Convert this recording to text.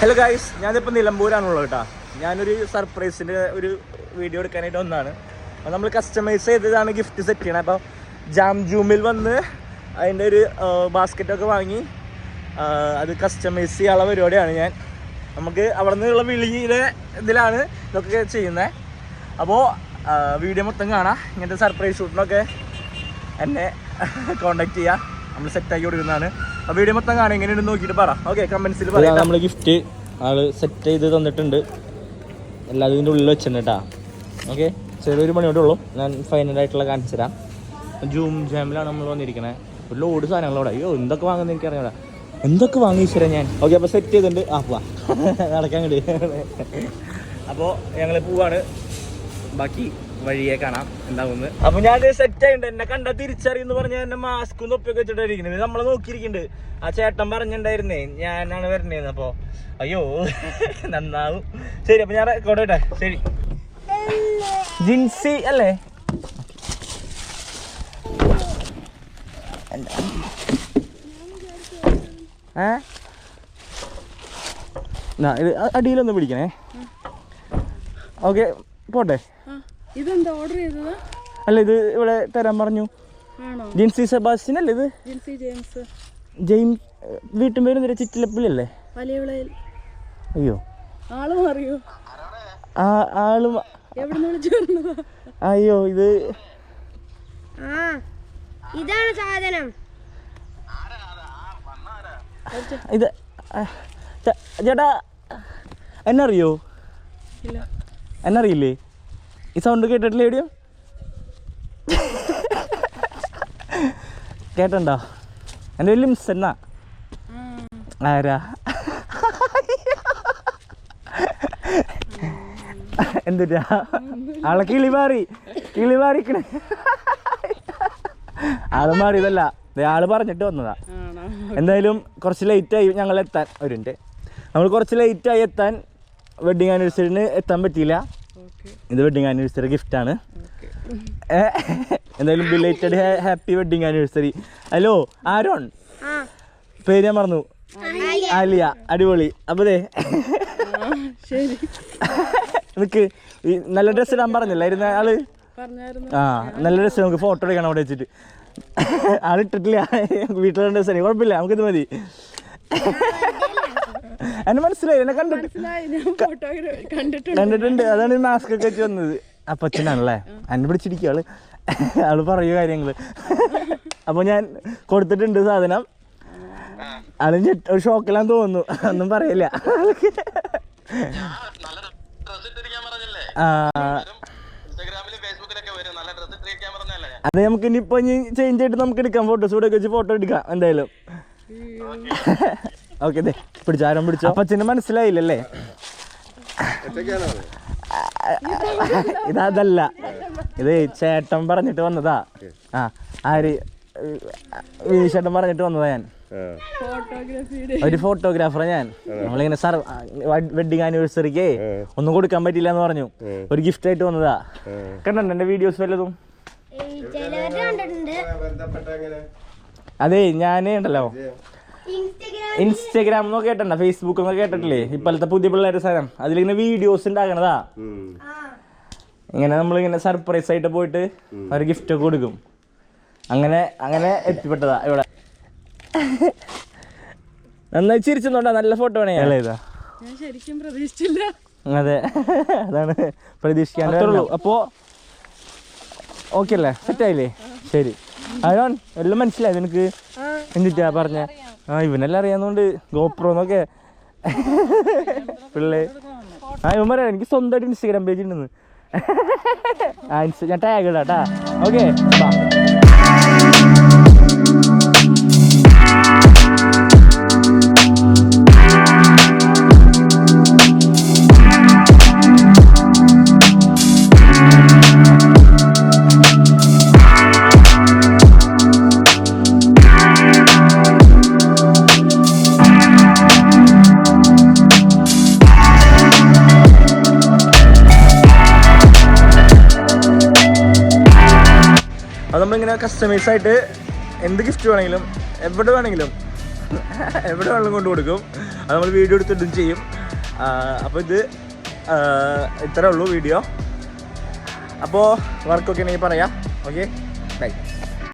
Hello guys ഞാനിപ്പോൾ നിലമ്പൂരാണുള്ളത് കേട്ടോ ഞാനൊരു സർപ്രൈസിന്റെ ഒരു വീഡിയോ എടുക്കാനായിട്ട് വന്നതാണ് അപ്പോൾ നമ്മൾ കസ്റ്റമൈസ് ചെയ്തതാണ് ഗിഫ്റ്റ് സെറ്റ് ചെയ്യണത് അപ്പോൾ ജാം ജൂമിൽ വന്ന് അതിന്റെ ഒരു ബാസ്ക്കറ്റൊക്കെ വാങ്ങി അത് കസ്റ്റമൈസ് ചെയ്യാനുള്ള പരിപാടിയാണ് ഞാൻ. നമുക്ക് അവിടെ നിന്നുള്ള വിളിയിലെ ഇതിലാണ് ഇതൊക്കെ ചെയ്യുന്നത് അപ്പോൾ വീഡിയോ മൊത്തം കാണാം. ഇങ്ങനത്തെ സർപ്രൈസ് ഷൂട്ടിനൊക്കെ എന്നെ കോണ്ടാക്ട് ചെയ്യാം. നമ്മൾ സെറ്റ് ആക്കി കൊടുക്കുന്നതാണ്. ആ വീഡിയോ മൊത്തം കാണാം. എങ്ങനെയാണ് നോക്കിയിട്ട് പറ. ഓക്കെ കമന്റ്സിൽ പറയാം നമ്മൾ ഗിഫ്റ്റ് ആൾ സെറ്റ് ചെയ്ത് തന്നിട്ടുണ്ട്. എല്ലാ ഇതിന്റെ ഉള്ളിൽ വെച്ചിട്ടുണ്ട് കേട്ടോ ഓക്കെ ചെറിയൊരു മണിയോടെ ഉള്ളൂ. ഞാൻ ഫൈനലായിട്ടുള്ള കാണിച്ചു തരാം. ജൂം ജാമിലാണ് നമ്മൾ വന്നിരിക്കണേ. ഒരു ലോഡ് സാധനങ്ങളോടെ അയ്യോ എന്തൊക്കെ വാങ്ങുന്നത് എനിക്കറിയാം എന്തൊക്കെ വാങ്ങി ഈശ്വര ഞാൻ? ഓക്കെ അപ്പോൾ സെറ്റ് ചെയ്തിട്ടുണ്ട്. ആ പോവാ. നടക്കാൻ കിട്ടി അപ്പോൾ ഞങ്ങൾ പോവാണ്. ബാക്കി വഴിയെ കാണാം. എന്താവുന്നത്? അപ്പൊ ഞാൻ സെറ്റ് ആയിട്ടുണ്ട് എന്നെ കണ്ട തിരിച്ചറിയെന്ന് പറഞ്ഞ എന്നെ മാസ്ക് ഒപ്പിയൊക്കെ വെച്ചിട്ടായിരിക്കുന്നത് നമ്മളെ നോക്കിയിരിക്കുന്നുണ്ട് ആ ചേട്ടൻ പറഞ്ഞിട്ടുണ്ടായിരുന്നേ ഞാനാണ് വരണേന്ന്. അപ്പൊ അയ്യോ നന്നാവും. ശരി അപ്പൊ ഞാൻ റെക്കോർഡ് ശരി. ജിൻസി അല്ലേ? ഏ? അടിയിലൊന്ന് പിടിക്കണേ. ഓക്കെ പോട്ടെ. ഇതെന്താ ഓർഡർ ചെയ്തത്? അല്ല ഇത് ഇവിടെ തരാൻ പറഞ്ഞു. ആണോ? ജിൻസി സെബാസ്റ്റ്യൻ അല്ലേ ഇത്? ജിൻസി ജെയിംസ്. ജെയിംസ് വീട്ടും പേര് നിര വിളയിൽ അയ്യോ. ആൾ അറിയോ ആ ആളും എവിടെ നിന്ന് വിളിച്ചു അയ്യോ ഇത് ആ ഇതാണ് സാധനം. ഇത് ചേട്ടാ എന്നറിയോ? ഇല്ല. എന്നറിയില്ലേ? ഈ സൗണ്ട് കേട്ടിട്ടില്ല എവിടെയോ കേട്ടണ്ടോ എന്റെ വലിയ മിസ് എന്നാ. ആരാ? എന്തിട്ടാ? ആളെ കിളി മാറി. കിളി മാറിക്കണേ. ആൾ മാറിയതല്ല. ആൾ പറഞ്ഞിട്ട് വന്നതാ. എന്തായാലും കുറച്ച് ലേറ്റായി ഞങ്ങൾ എത്താൻ ഒരു നമ്മൾ കുറച്ച് ലേറ്റായി എത്താൻ വെഡിങ് ആനിവേഴ്സറിന് എത്താൻ പറ്റിയില്ല. ഇത് വെഡിങ് ആനിവേഴ്സറി ഗിഫ്റ്റാണ് എന്തായാലും belated happy wedding anniversary hello Aaron? ആ. പേര് ഞാൻ മറന്നു. ആലിയ. അടിപൊളി. അപ്പൊ ദേ. ശരി. നിക്ക് നല്ല ഡ്രസ്സ് ഇടാൻ പറഞ്ഞില്ലായിരുന്ന ആൾ? പറഞ്ഞായിരുന്നു. ആ നല്ല ഡ്രസ്സ് നമുക്ക് ഫോട്ടോ എടുക്കണം അവിടെ വെച്ചിട്ട്. ആളിട്ടിട്ടില്ല. വീട്ടിലെ ഡ്രസ്സ് കുഴപ്പമില്ല. നമുക്കിത് മതി. എന്നെ മനസ്സിലായി എന്നെ കണ്ടിട്ട് കണ്ടിട്ടുണ്ട്. കണ്ടിട്ടുണ്ട് അതാണ് മാസ്ക് ഒക്കെ വെച്ച് വന്നത്. അപ്പച്ചനാണല്ലേ എന്നെ പിടിച്ചിരിക്കുക ആൾ. ആൾ പറയൂ കാര്യങ്ങൾ. അപ്പൊ ഞാൻ കൊടുത്തിട്ടുണ്ട് സാധനം. ആൾ ഒരു ഷോക്കിലാന്ന് തോന്നുന്നു. ഒന്നും പറയില്ല. അതെ നമുക്ക് ഇനിയിപ്പോ ചേഞ്ച് ആയിട്ട് നമുക്ക് എടുക്കാം. ഫോട്ടോസ് കൂടെ വെച്ച് ഫോട്ടോ എടുക്കാം എന്തായാലും. ഓക്കെ ദേ പിടിച്ചോ ആരും പിടിച്ചോ? അപ്പച്ചന് മനസ്സിലായില്ലല്ലേ? ഇതല്ല. ഇത് ചേട്ടൻ പറഞ്ഞിട്ട് വന്നതാ. ആ ആര്? ചേട്ടൻ പറഞ്ഞിട്ട് വന്നതാ ഞാൻ. ഒരു ഫോട്ടോഗ്രാഫറെ ഞാൻ. നമ്മളിങ്ങനെ സർ വെഡിങ് ആനിവേഴ്സറിക്ക് ഒന്നും കൊടുക്കാൻ പറ്റില്ല എന്ന് പറഞ്ഞു. ഒരു ഗിഫ്റ്റ് ആയിട്ട് വന്നതാ. കണ്ടോ എന്റെ വീഡിയോസ് വല്ലതും? അതെ ഞാനേ ഉണ്ടല്ലോ. ഇൻസ്റ്റഗ്രാം ഇൻസ്റ്റാഗ്രാം എന്നൊക്കെ കേട്ടണ്ട ഫേസ്ബുക്ക് എന്നൊക്കെ കേട്ടിട്ടില്ലേ? ഇപ്പോഴത്തെ പുതിയ പിള്ളേരുടെ സാധനം. അതിലിങ്ങനെ വീഡിയോസ് ഉണ്ടാകണതാ ഇങ്ങനെ നമ്മളിങ്ങനെ സർപ്രൈസ് ആയിട്ട് പോയിട്ട് ഒരു ഗിഫ്റ്റ് ഒക്കെ കൊടുക്കും. അങ്ങനെ അങ്ങനെ എത്തിപ്പെട്ടതാ ഇവിടെ. നന്നായി ചിരിച്ചെന്നുണ്ടാ നല്ല ഫോട്ടോ ഞാൻ ശരിക്കും പ്രതീക്ഷിച്ചില്ല. അതെ. അതാണ് പ്രതീക്ഷിക്കാൻ അപ്പോ ഓക്കെ അല്ലേ? സെറ്റായില്ലേ ശരി. അയോൺ എല്ലാം മനസ്സിലായി നിനക്ക്? എന്നിട്ടാ പറഞ്ഞ? ആ ഇവനെല്ലാം അറിയാവുന്നതുകൊണ്ട് ഗോപ്രോ എന്നൊക്കെ പിള്ളേ. ആ ഇവൻ പറയാം എനിക്ക് സ്വന്തമായിട്ട് ഇൻസ്റ്റാഗ്രാം പേജ് ഉണ്ടെന്ന്. ആ ഇൻസ്റ്റ ഞാൻ ടാഗ് ഇടാട്ടാ ഓക്കെ നമ്മളിങ്ങനെ കസ്റ്റമൈസ് ആയിട്ട് എന്ത് ഗിഫ്റ്റ് വേണമെങ്കിലും എവിടെ വേണമെങ്കിലും എവിടെ വേണമെങ്കിലും കൊണ്ട് കൊടുക്കും. അത് നമ്മൾ വീഡിയോ എടുത്തിട്ടും ചെയ്യും. അപ്പോൾ ഇത് ഇത്രേ ഉള്ളൂ വീഡിയോ അപ്പോൾ വർക്കൊക്കെ ഉണ്ടെങ്കിൽ പറയാം. ഓക്കെ